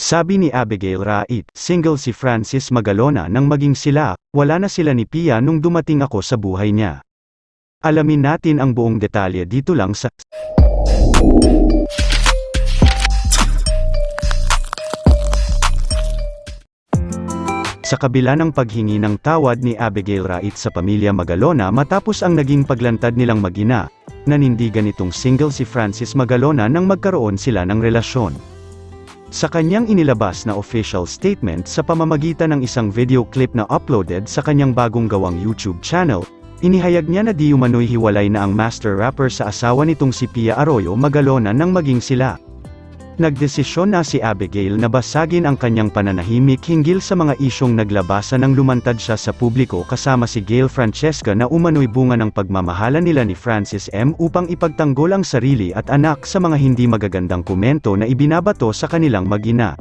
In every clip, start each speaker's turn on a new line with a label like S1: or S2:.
S1: Sabi ni Abigail Rait, single si Francis Magalona nang maging sila, wala na sila ni Pia nung dumating ako sa buhay niya. Alamin natin ang buong detalye dito lang sa Sa kabila ng paghingi ng tawad ni Abigail Rait sa pamilya Magalona matapos ang naging paglantad nilang magina, nanindigan itong single si Francis Magalona nang magkaroon sila ng relasyon. Sa kanyang inilabas na official statement sa pamamagitan ng isang video clip na uploaded sa kanyang bagong gawang YouTube channel, inihayag niya na di umano'y hiwalay na ang master rapper sa asawa nitong si Pia Arroyo Magalona nang maging sila. Nagdesisyon na si Abigail na basagin ang kanyang pananahimik hinggil sa mga isyong naglabasan ng lumantad siya sa publiko kasama si Gail Francesca na umano'y bunga ng pagmamahalan nila ni Francis M. upang ipagtanggol ang sarili at anak sa mga hindi magagandang komento na ibinabato sa kanilang magina.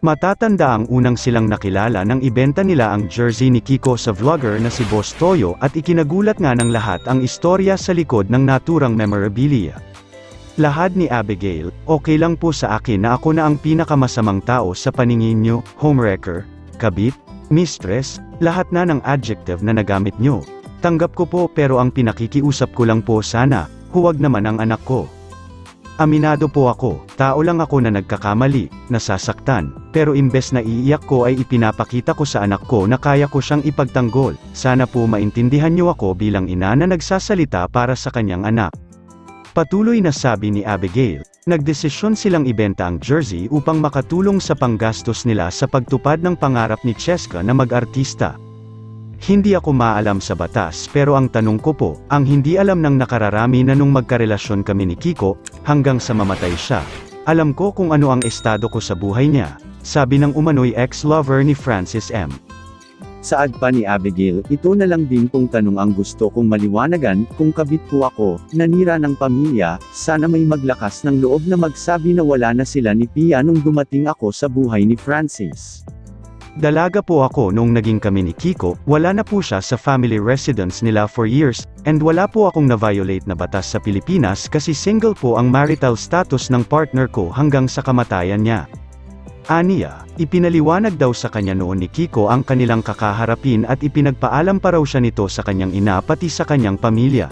S1: Matatanda ang unang silang nakilala nang ibenta nila ang jersey ni Kiko sa vlogger na si Boss Toyo at ikinagulat nga ng lahat ang istorya sa likod ng naturang memorabilia. Lahad ni Abigail, okay lang po sa akin na ako na ang pinakamasamang tao sa paningin nyo, homewrecker, kabit, mistress, lahat na ng adjective na nagamit nyo. Tanggap ko po pero ang pinakikiusap ko lang po sana, huwag naman ang anak ko. Aminado po ako, tao lang ako na nagkakamali, nasasaktan, pero imbes na iiyak ko ay ipinapakita ko sa anak ko na kaya ko siyang ipagtanggol, sana po maintindihan niyo ako bilang ina na nagsasalita para sa kanyang anak. Patuloy na sabi ni Abigail, nagdesisyon silang ibenta ang jersey upang makatulong sa panggastos nila sa pagtupad ng pangarap ni Cheska na mag-artista. Hindi ako maalam sa batas pero ang tanong ko po, ang hindi alam ng nakararami na nung magkarelasyon kami ni Kiko, hanggang sa mamatay siya. Alam ko kung ano ang estado ko sa buhay niya, sabi ng umano'y ex-lover ni Francis M.
S2: Saad pa ni Abigail, ito na lang din pong tanong ang gusto kong maliwanagan, kung kabit po ako, nanira ng pamilya, sana may maglakas ng loob na magsabi na wala na sila ni Pia nung dumating ako sa buhay ni Francis.
S1: Dalaga po ako nung naging kami ni Kiko, wala na po siya sa family residence nila for years, and wala po akong na-violate na batas sa Pilipinas kasi single po ang marital status ng partner ko hanggang sa kamatayan niya. Aniya, ipinaliwanag daw sa kanya noon ni Kiko ang kanilang kakaharapin at ipinagpaalam pa raw siya nito sa kanyang ina pati sa kanyang pamilya.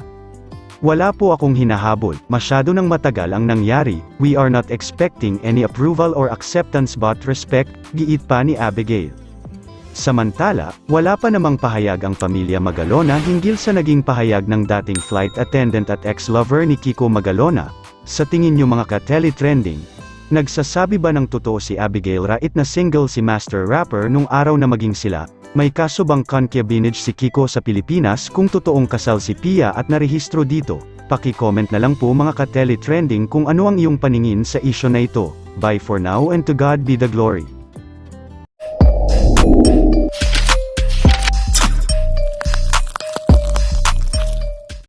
S1: Wala po akong hinahabol, masyado nang matagal ang nangyari, we are not expecting any approval or acceptance but respect, giit pa ni Abigail. Samantala, wala pa namang pahayag ang pamilya Magalona hinggil sa naging pahayag ng dating flight attendant at ex-lover ni Kiko Magalona. Sa tingin nyo mga ka-teletrending, Nagsasabi ba ng totoo si Abigail Rait na single si Master Rapper nung araw na maging sila? May kaso bang concubinage si Kiko sa Pilipinas kung totoong kasal si Pia at narehistro dito? Paki-comment na lang po mga ka-teletrending kung ano ang iyong paningin sa isyo na ito. Bye for now and to God be the glory.